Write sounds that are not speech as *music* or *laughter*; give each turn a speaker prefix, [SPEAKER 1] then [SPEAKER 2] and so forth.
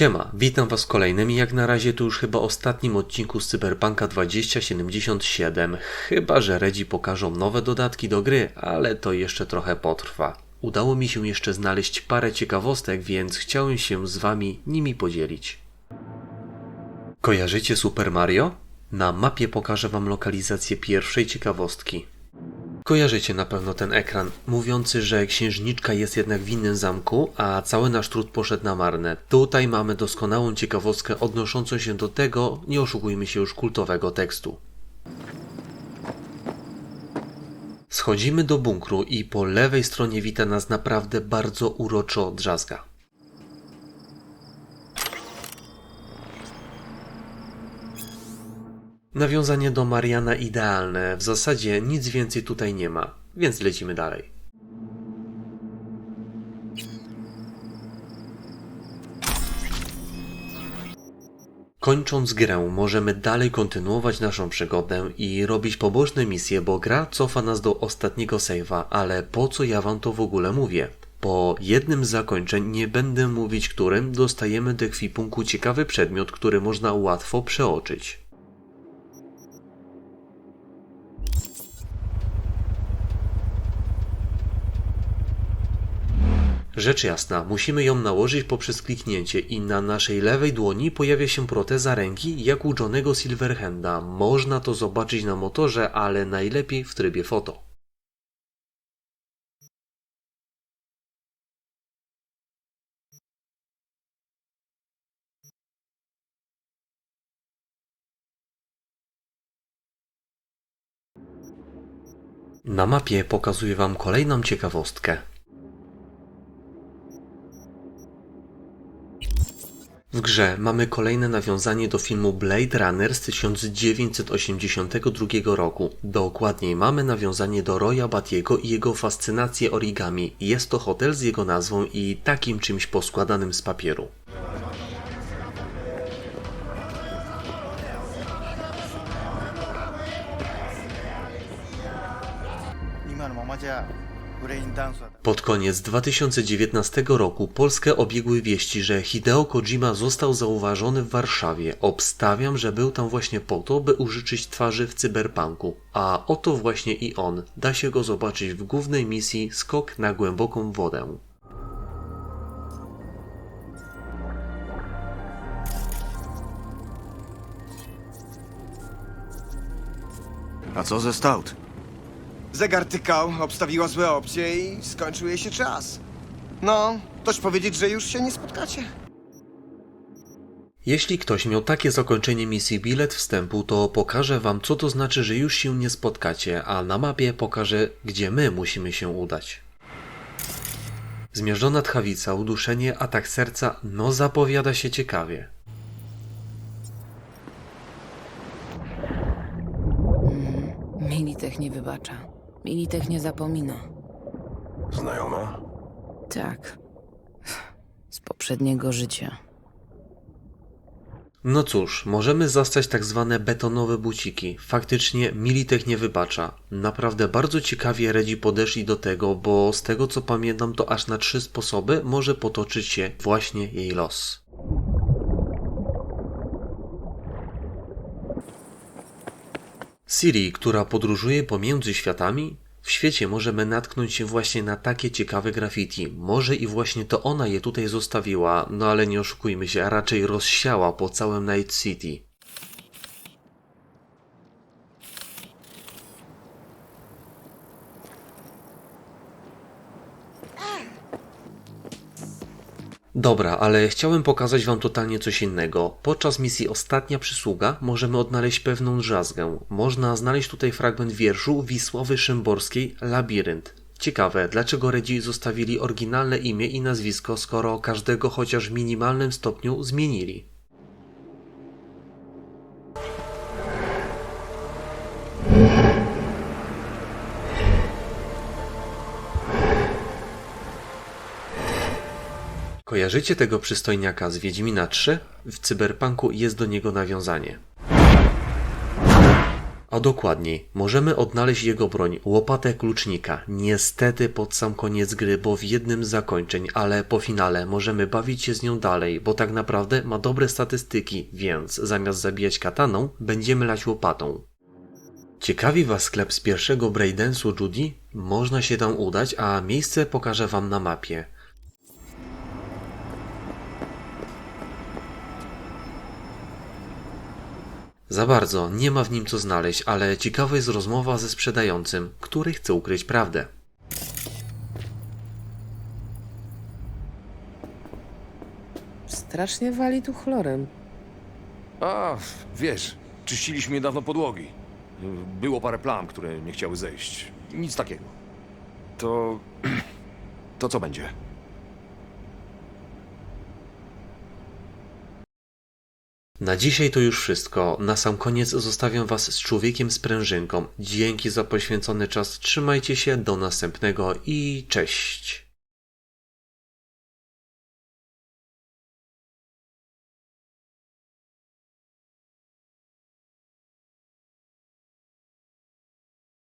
[SPEAKER 1] Siema, witam was w kolejnym i jak na razie to już chyba ostatnim odcinku z Cyberpunka 2077. Chyba, że Redzi pokażą nowe dodatki do gry, ale to jeszcze trochę potrwa. Udało mi się jeszcze znaleźć parę ciekawostek, więc chciałem się z wami nimi podzielić. Kojarzycie Super Mario? Na mapie pokażę wam lokalizację pierwszej ciekawostki. Kojarzycie na pewno ten ekran, mówiący, że księżniczka jest jednak w innym zamku, a cały nasz trud poszedł na marne. Tutaj mamy doskonałą ciekawostkę odnoszącą się do tego, nie oszukujmy się już, kultowego tekstu. Schodzimy do bunkru i po lewej stronie wita nas naprawdę bardzo uroczo drzazga. Nawiązanie do Mariana idealne, w zasadzie nic więcej tutaj nie ma, więc lecimy dalej. Kończąc grę, możemy dalej kontynuować naszą przygodę i robić poboczne misje, bo gra cofa nas do ostatniego save'a, ale po co ja wam to w ogóle mówię? Po jednym z zakończeń, nie będę mówić którym, dostajemy do ekwipunku ciekawy przedmiot, który można łatwo przeoczyć. Rzecz jasna, musimy ją nałożyć poprzez kliknięcie i na naszej lewej dłoni pojawia się proteza ręki jak u Johnego Silverhanda. Można to zobaczyć na motorze, ale najlepiej w trybie foto. Na mapie pokazuję Wam kolejną ciekawostkę. W grze mamy kolejne nawiązanie do filmu Blade Runner z 1982 roku. Dokładniej mamy nawiązanie do Roya Batiego i jego fascynację origami. Jest to hotel z jego nazwą i takim czymś poskładanym z papieru. Pod koniec 2019 roku Polskę obiegły wieści, że Hideo Kojima został zauważony w Warszawie. Obstawiam, że był tam właśnie po to, by użyczyć twarzy w cyberpunku. A oto właśnie i on. Da się go zobaczyć w głównej misji Skok na głęboką wodę.
[SPEAKER 2] A co ze Stout?
[SPEAKER 3] Zegar tykał, obstawiła złe opcje i skończył jej się czas. No, toś powiedzieć, że już się nie spotkacie.
[SPEAKER 1] Jeśli ktoś miał takie zakończenie misji bilet wstępu, to pokażę wam, co to znaczy, że już się nie spotkacie, a na mapie pokażę, gdzie my musimy się udać. Zmierzona tchawica, uduszenie, atak serca, no zapowiada się ciekawie.
[SPEAKER 4] Militech nie wybacza. Militech nie zapomina.
[SPEAKER 2] Znajoma?
[SPEAKER 4] Tak. Z poprzedniego życia.
[SPEAKER 1] No cóż, możemy zastać tak zwane betonowe buciki. Faktycznie Militech nie wybacza. Naprawdę bardzo ciekawie Redzi podeszli do tego, bo z tego co pamiętam to aż na trzy sposoby może potoczyć się właśnie jej los. Siri, która podróżuje pomiędzy światami, w świecie możemy natknąć się właśnie na takie ciekawe graffiti. Może i właśnie to ona je tutaj zostawiła, no ale nie oszukujmy się, a raczej rozsiała po całym Night City. Dobra, ale chciałem pokazać Wam totalnie coś innego. Podczas misji Ostatnia Przysługa możemy odnaleźć pewną drzazgę. Można znaleźć tutaj fragment wierszu Wisławy Szymborskiej Labirynt. Ciekawe, dlaczego Redzi zostawili oryginalne imię i nazwisko, skoro każdego chociaż w minimalnym stopniu zmienili. Kojarzycie tego przystojniaka z Wiedźmina 3? W Cyberpunku jest do niego nawiązanie. A dokładniej, możemy odnaleźć jego broń, łopatę klucznika. Niestety pod sam koniec gry, bo w jednym z zakończeń, ale po finale możemy bawić się z nią dalej, bo tak naprawdę ma dobre statystyki, więc zamiast zabijać kataną, będziemy lać łopatą. Ciekawi Was sklep z pierwszego Braidensu Judy? Można się tam udać, a miejsce pokażę Wam na mapie. Za bardzo, nie ma w nim co znaleźć, ale ciekawa jest rozmowa ze sprzedającym, który chce ukryć prawdę.
[SPEAKER 5] Strasznie wali tu chlorem.
[SPEAKER 6] A, wiesz, czyściliśmy niedawno podłogi. Było parę plam, które nie chciały zejść. Nic takiego. To. *clears throat* To co będzie?
[SPEAKER 1] Na dzisiaj to już wszystko. Na sam koniec zostawiam Was z człowiekiem z prężynką. Dzięki za poświęcony czas. Trzymajcie się, do następnego i cześć.